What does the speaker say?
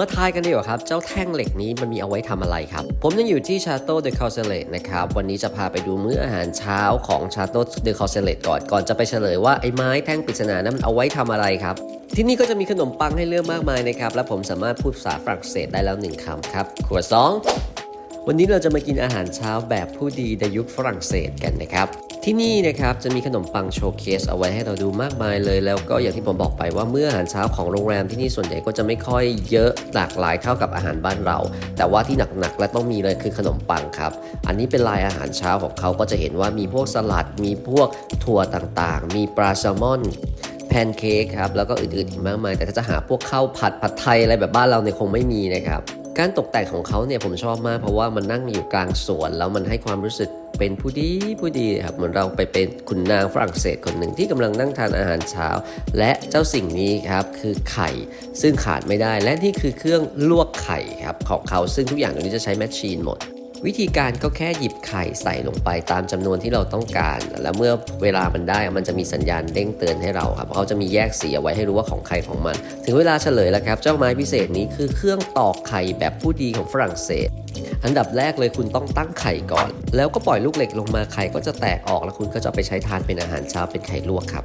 มาทายกันดีกว่าครับ เจ้าแท่งเหล็กนี้มันมีเอาไว้ทำอะไรครับ ผมยังอยู่ที่ชาโตเดคาเซเลตนะครับ วันนี้จะพาไปดูมื้ออาหารเช้าของชาโตเดคาเซเลตก่อนก่อนจะไปเฉลยว่าไอ้ไม้แท่งปริศนานั้นมันเอาไว้ทำอะไรครับ ที่นี่ก็จะมีขนมปังให้เลือกมากมายนะครับ และผมสามารถพูดภาษาฝรั่งเศสได้แล้วหนึ่งคำครับขวดสอง วันนี้เราจะมากินอาหารเช้าแบบผู้ดีในยุคฝรั่งเศสกันนะครับ ที่นี่นะครับจะมีขนมปังโชว์เคสเอาไว้ให้เราดูมากมายเลย แล้วก็อย่างที่ผมบอกไปว่าเมื่ออาหารเช้าของโรงแรมที่นี่ส่วนใหญ่ก็จะไม่ค่อยเยอะหลากหลายเท่ากับอาหารบ้านเรา แต่ว่าที่หนักๆและต้องมีเลยคือขนมปังครับ อันนี้เป็นลายอาหารเช้าของเขาก็จะเห็นว่ามีพวกสลัด มีพวกถั่วต่างๆ มีปลาแซลมอนแพนเค้กครับแล้วก็อื่นๆอีกมากมาย แต่ถ้าจะหาพวกข้าวผัดผัดไทยอะไรแบบบ้านเราเนี่ยคงไม่มีนะครับ การตกแต่งของเขาเนี่ยผมชอบมากเพราะว่ามันนั่งอยู่กลางสวนแล้วมันให้ความรู้สึกเป็นผู้ดีผู้ดีครับเหมือนเราไปเป็นขุนนางฝรั่งเศสคนหนึ่งที่กำลังนั่งทานอาหารเช้า และเจ้าสิ่งนี้ครับคือไข่ ซึ่งขาดไม่ได้ และนี่คือเครื่องลวกไข่ครับของเขาซึ่งทุกอย่างตรงนี้จะใช้แมชชีนหมด วิธีการก็แค่หยิบไข่ใส่ลงไปตามจำนวนที่เราต้องการ แล้วเมื่อเวลามันได้มันจะมีสัญญาณเด้งเตือนให้เราครับเขาจะมีแยกสีเอาไว้ให้รู้ว่าของใครของมัน ถึงเวลาเฉลยแล้วครับ เจ้าไม้พิเศษนี้คือเครื่องตอกไข่แบบผู้ดีของฝรั่งเศส อันดับแรกเลยคุณต้องตั้งไข่ก่อน แล้วก็ปล่อยลูกเหล็กลงมาไข่ก็จะแตกออกแล้วคุณก็จะไปใช้ทานเป็นอาหารเช้าเป็นไข่ลวกครับ